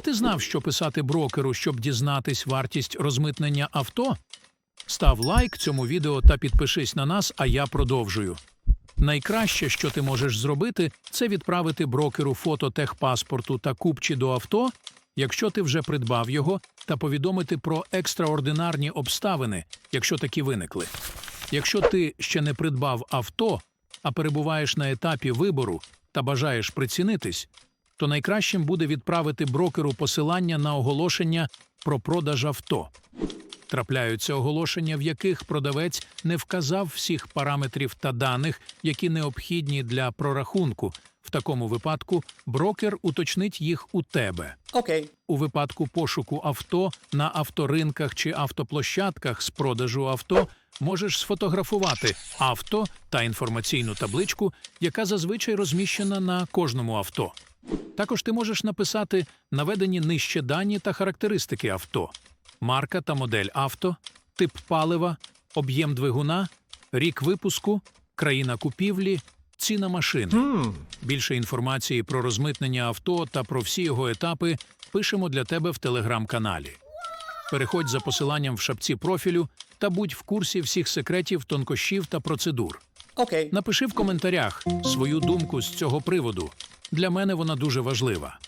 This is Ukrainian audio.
А ти знав, що писати брокеру, щоб дізнатись вартість розмитнення авто? Став лайк цьому відео та підпишись на нас, а я продовжую. Найкраще, що ти можеш зробити, це відправити брокеру фото техпаспорту та купчі до авто, якщо ти вже придбав його, та повідомити про екстраординарні обставини, якщо такі виникли. Якщо ти ще не придбав авто, а перебуваєш на етапі вибору та бажаєш прицінитись, то найкращим буде відправити брокеру посилання на оголошення про продаж авто. Трапляються оголошення, в яких продавець не вказав всіх параметрів та даних, які необхідні для прорахунку. В такому випадку брокер уточнить їх у тебе. Окей. У випадку пошуку авто на авторинках чи автоплощадках з продажу авто можеш сфотографувати авто та інформаційну табличку, яка зазвичай розміщена на кожному авто. Також ти можеш написати наведені нижче дані та характеристики авто, марка та модель авто, тип палива, об'єм двигуна, рік випуску, країна купівлі, ціна машини. Більше інформації про розмитнення авто та про всі його етапи пишемо для тебе в телеграм-каналі. Переходь за посиланням в шапці профілю та будь в курсі всіх секретів, тонкощів та процедур. Окей. Напиши в коментарях свою думку з цього приводу. Для мене вона дуже важлива.